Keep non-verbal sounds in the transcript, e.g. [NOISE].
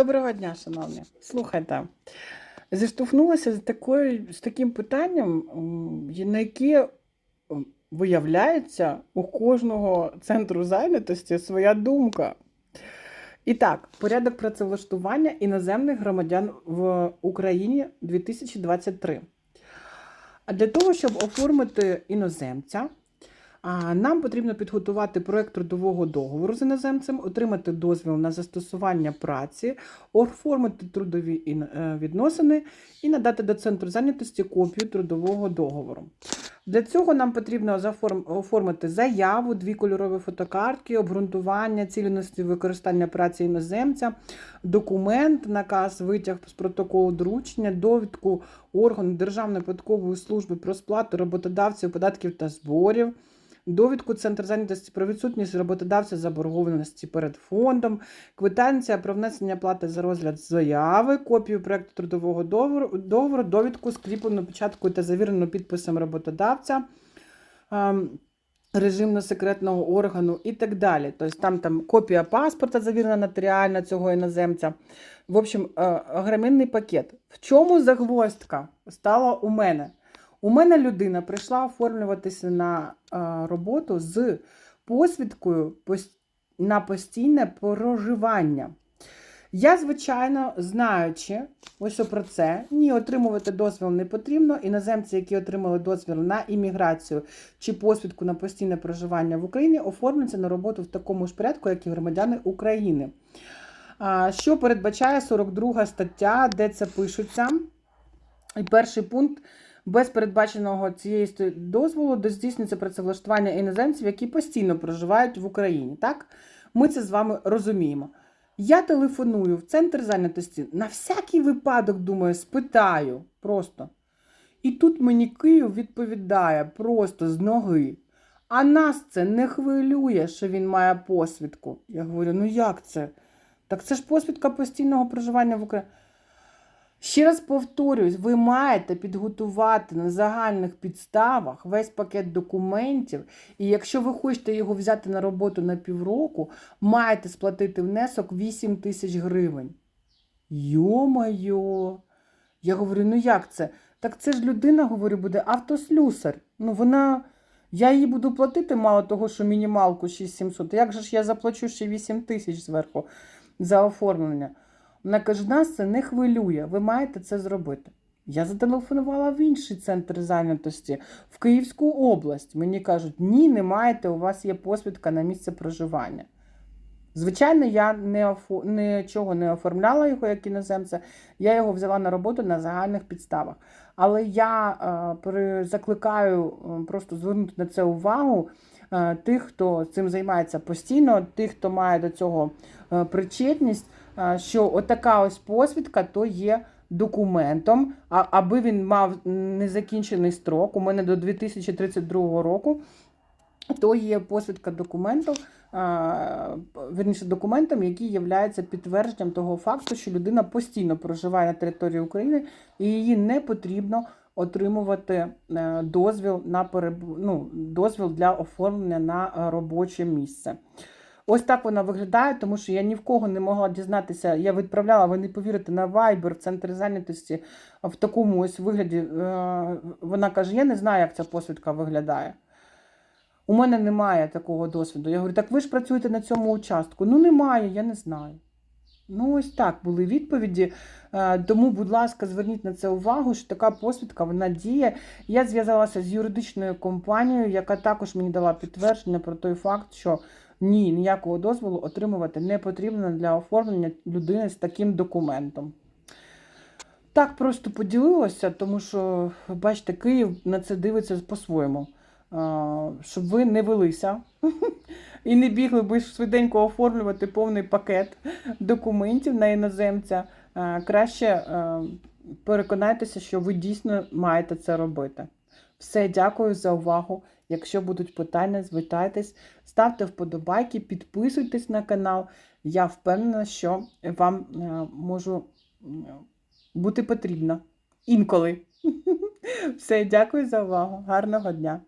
Доброго дня, шановні. Слухайте, зіштовхнулася з, такою, з таким питанням, на яке виявляється у кожного центру зайнятості своя думка. І так, порядок працевлаштування іноземних громадян в Україні 2023. А для того, щоб оформити іноземця, Нам потрібно підготувати проект трудового договору з іноземцем, отримати дозвіл на застосування праці, оформити трудові е, відносини і надати до центру зайнятості копію трудового договору. Для цього нам потрібно оформити заяву, дві кольорові фотокартки, обґрунтування цілісності використання праці іноземця, документ, наказ, витяг з протоколу доручення, довідку органу Державної податкової служби про сплату роботодавців податків та зборів. Довідку Центр зайнятості про відсутність роботодавця заборгованості перед фондом, квитанція про внесення плати за розгляд заяви, копію проекту трудового договору, довідку, скріплену печаткою та завірену підписом роботодавця, ем, режимно-секретного органу і так далі. Тобто там, там копія паспорта, завірена нотаріально цього іноземця. В общем, е, огроменний пакет. В чому загвоздка стала у мене? У мене людина прийшла оформлюватися на е, роботу з посвідкою на постійне проживання. Я, звичайно, знаючи ось про це, ні, отримувати дозвіл не потрібно. Іноземці, які отримали дозвіл на імміграцію чи посвідку на постійне проживання в Україні, оформляться на роботу в такому ж порядку, як і громадяни України. Що передбачає 42 стаття, де це пишеться? І перший пункт. Без передбаченого цієї дозволу здійснюється працевлаштування іноземців, які постійно проживають в Україні. Так? Ми це з вами розуміємо. Я телефоную в центр зайнятості на всякий випадок, думаю, спитаю просто. І тут мені Київ відповідає просто з ноги. А нас це не хвилює, що він має посвідку. Я говорю: ну як це? Так це ж посвідка постійного проживання в Україні. Ще раз повторюсь, ви маєте підготувати на загальних підставах весь пакет документів, і якщо ви хочете його взяти на роботу на півроку, маєте сплатити внесок 8 тисяч гривень. Йо-майо! Я говорю, ну як це? Так це ж людина, говорю, буде автослюсар. Ну вона. Я їй буду платити мало того, що мінімалку 6700. Як же ж я заплачу ще 8 тисяч зверху за оформлення? Вона каже, нас це не хвилює, ви маєте це зробити. Я зателефонувала в інший центр зайнятості, в Київську область. Мені кажуть, ні, не маєте, у вас є посвідка на місце проживання. Звичайно, я не офо... нічого не оформляла його як іноземця, я його взяла на роботу на загальних підставах. Але я е, при... закликаю е, просто звернути на це увагу е, тих, хто цим займається постійно, тих, хто має до цього е, причетність, що отака ось посвідка то є документом, аби він мав незакінчений строк. У мене до 2032 року. То є посвідка документів, верніше документом, який є підтвердженням того факту, що людина постійно проживає на території України і її не потрібно отримувати е, дозвіл на переб... ну, дозвіл для оформлення на робоче місце. Ось так вона виглядає, тому що я ні в кого не могла дізнатися. Я відправляла, ви не повірите, на Viber, центр зайнятості в такому ось вигляді. Е, Вона каже: Я не знаю, як ця посвідка виглядає. У мене немає такого досвіду. Я говорю, так ви ж працюєте на цьому участку. Ну, немає, я не знаю. Ну, ось так були відповіді. Е, Тому, будь ласка, зверніть на це увагу, що така посвідка вона діє. Я зв'язалася з юридичною компанією, яка також мені дала підтвердження про той факт, що ні, ніякого дозволу отримувати не потрібно для оформлення людини з таким документом. Так просто поділилася, тому що, бачите, Київ на це дивиться по-своєму. Щоб ви не велися [LAUGHS] і не бігли би швиденько оформлювати повний пакет документів на іноземця. Краще переконайтеся, що ви дійсно маєте це робити. Все, дякую за увагу. Якщо будуть питання, звертайтесь, ставте вподобайки, підписуйтесь на канал. Я впевнена, що вам е, можу бути потрібна інколи. [LAUGHS] Все, дякую за увагу. Гарного дня!